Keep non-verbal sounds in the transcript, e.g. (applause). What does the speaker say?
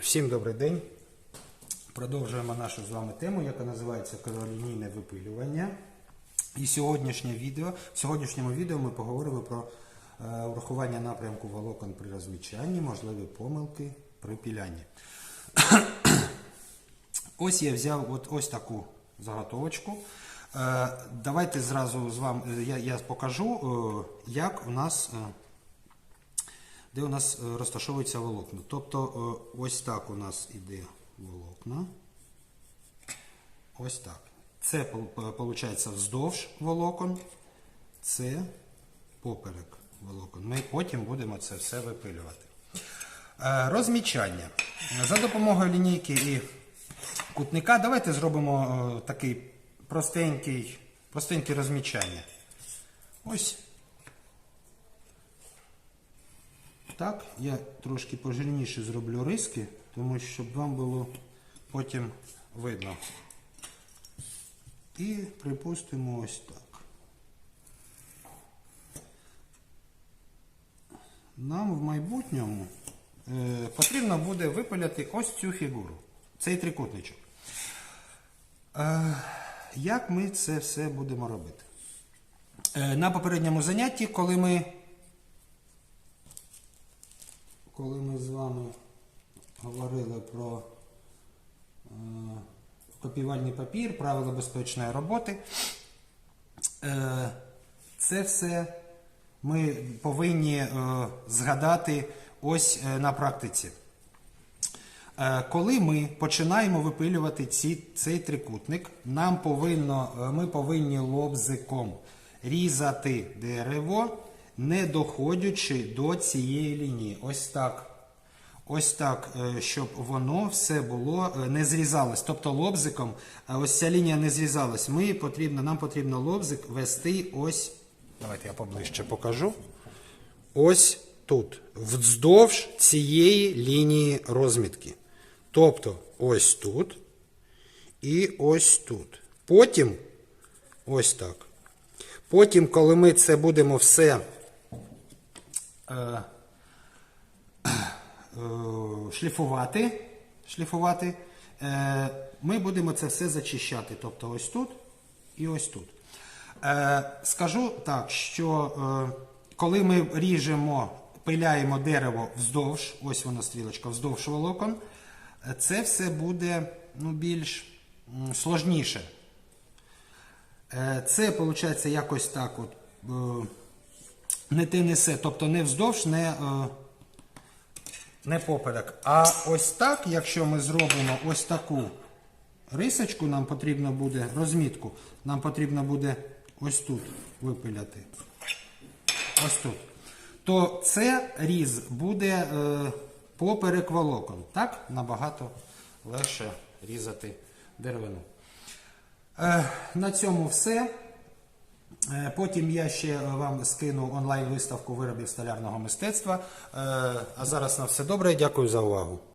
Всім добрий день. Продовжуємо нашу з вами тему, яка називається криволінійне випилювання. І сьогоднішнє відео, в сьогоднішньому відео ми поговоримо про е, урахування напрямку волокон при розмічанні, можливі помилки при пілянні. (coughs) Ось я взяв от ось таку заготовочку. Е, давайте зразу з вами я, я покажу, е, як у нас. Е, де у нас е, розташовуються волокна. Тобто е, ось так у нас іде волокна. Ось так. Це виходить вздовж волокон, це поперек волокон. Ми потім будемо це все випилювати. Е, Розмічання. За допомогою лінійки і кутника давайте зробимо е, такий простенький, простенький розмічання. Ось Так, я трошки пожирніше зроблю риски, тому щоб вам було потім видно. І припустимо ось так. Нам в майбутньому е, потрібно буде випиляти ось цю фігуру, цей трикутничок. Е, як ми це все будемо робити? Е, на попередньому занятті, коли ми коли ми з вами говорили про е, копіювальний папір, правила безпечної роботи, е, це все ми повинні е, згадати ось е, на практиці. Коли ми починаємо випилювати ці, цей трикутник, нам повинно, ми повинні лобзиком різати дерево, не доходячи до цієї лінії. Ось так. Ось так, е, щоб воно все було е, не зрізалось. Тобто лобзиком, е, ось ця лінія не зрізалась. Ми потрібно, нам потрібно лобзик вести ось. Давайте я поближче покажу. Ось тут, вздовж цієї лінії розмітки. Тобто ось тут і ось тут. Потім ось так. Потім, коли ми це будемо все е, е, шліфувати, шліфувати е, ми будемо це все зачищати. Тобто ось тут і ось тут. Скажу так, що коли ми ріжемо, пиляємо дерево вздовж, ось вона стрілочка, вздовж волокон, це все буде ну, більш сложніше. Це виходить якось так от. Не те несе, тобто не вздовж, не, е, не поперек. А ось так, якщо ми зробимо ось таку рисочку, нам потрібно буде розмітку, нам потрібно буде ось тут випиляти. Ось тут. То це різ буде е, поперек волокон. Так набагато легше різати деревину. Е, На цьому все. Е, Потім я ще вам скину онлайн-виставку виробів столярного мистецтва. Е, А зараз на все добре. Дякую за увагу.